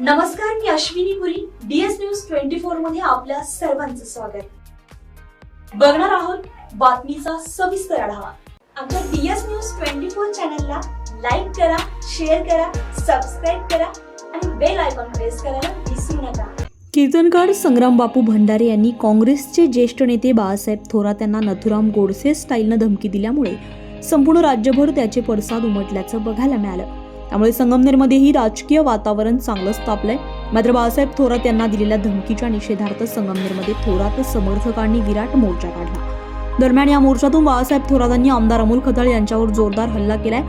नमस्कार मी Ashwini Puri. DS news twenty फोरमध्ये आपल्या सर्वांचं स्वागत. बघणार आहोत बातमीचा सविस्तर आढावा. आमच्या डीएस न्यूज ट्वेंटी फोर चॅनलला लाईक करा शेअर करा सबस्क्राईब करा आणि बेल आयकॉन प्रेस करायला विसरू नका. कीर्तनकार संग्राम बापू भंडारे यांनी काँग्रेसचे ज्येष्ठ नेते बाळासाहेब थोरात यांना नथुराम गोडसे स्टाईलनं धमकी दिल्यामुळे संपूर्ण राज्यभर त्याचे पडसाद उमटल्याचं बघायला मिळालं. त्यामुळे संगमनेरमध्येही राजकीय वातावरण चांगलंच तापलंय मात्र बाळासाहेब थोरात यांना दिलेल्या धमकीच्या निषेधार्थ संगमनेरमध्ये थोरात समर्थकांनी विराट मोर्चा काढला. दरम्यान या मोर्चातून बाळासाहेब थोरातांनी आमदार अमोल खताळ यांच्यावर जोरदार हल्ला केलाय.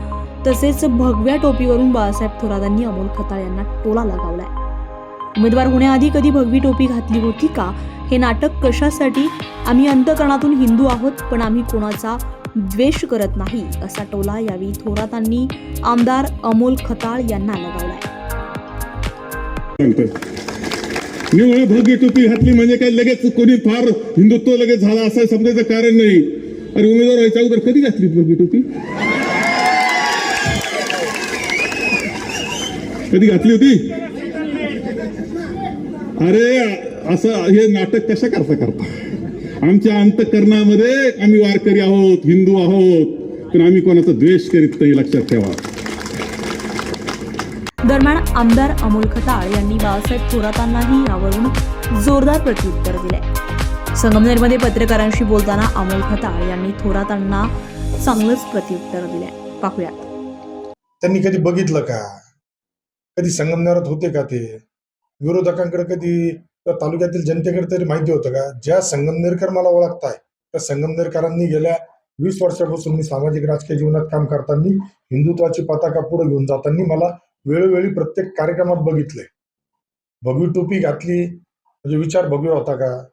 तसेच भगव्या टोपीवरून बाळासाहेब थोरातांनी अमोल खताळ यांना टोला लगावलाय. उमेदवार होण्याआधी कधी भगवी टोपी घातली होती का? हे नाटक कशासाठी? आम्ही अंतकरणातून हिंदू आहोत पण आम्ही कोणाचा द्वेष करत नाही असा टोला यावेळी थोरातांनी आमदार अमोल खताळ यांना लगावलाय. निवळ भव्य टोपी घातली म्हणजे काय लगेच कोणी फार हिंदुत्व लगेच झाला असं समजायचं कारण नाही. अरे उमेदवार व्हायच्या अगोदर कधी घातली भव्य टोपी? कधी घातली होती? अरे असं हे नाटक कशा करता करता? आमच्या अंतकरणामध्ये आम्ही वारकरी आहोत हिंदू आहोत पण आम्ही कोणाचा द्वेष करीत नाही लक्षात ठेवा. दरम्यान आमदार अमोल खताळ यांनी बाळासाहेब थोरातांनाही यावरून जोरदार प्रत्युत्तर दिलंय संगमनेरमध्ये पत्रकारांशी बोलताना अमोल खताळ यांनी थोरातांना चांगलंच प्रत्युत्तर दिलंय पाहूयात. त्यांनी कधी बघितलं का? कधी संगमनेरात होते का ते? विरोधकांकडे कधी त्या तालुक्यातील जनतेकडे तरी माहिती होतं का ज्या संगमनेरकर मला ओळखताय त्या संगमनेरकरांनी गेल्या वीस वर्षापासून मी सामाजिक राजकीय जीवनात काम करताना हिंदुत्वाची पताका पुढे घेऊन जाताना मला वेळोवेळी प्रत्येक कार्यक्रमात बघितले भगवी टोपी घातली म्हणजे विचार भगवे होता का?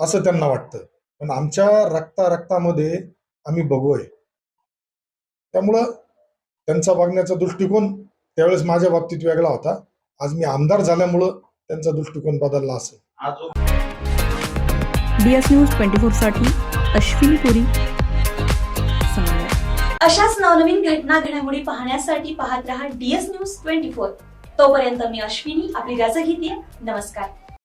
असं त्यांना वाटतं. पण आमच्या रक्ता रक्तामध्ये आम्ही भगवय. त्यामुळं त्यांचा बघण्याचा दृष्टिकोन त्यावेळेस माझ्या बाबतीत वेगळा होता. आज मी आमदार झाल्यामुळं त्यांचा दृष्टिकोन बदलला असेल. डीएस न्यूज ट्वेंटी फोरसाठी अश्विनी पुरी. अशाच नवनवीन घटना घडामोडी पाहण्यासाठी पाहत रहा डीएस न्यूज ट्वेंटी फोर तोपर्यंत मी अश्विनी आपली रजा घेते. नमस्कार.